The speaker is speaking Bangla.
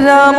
রাম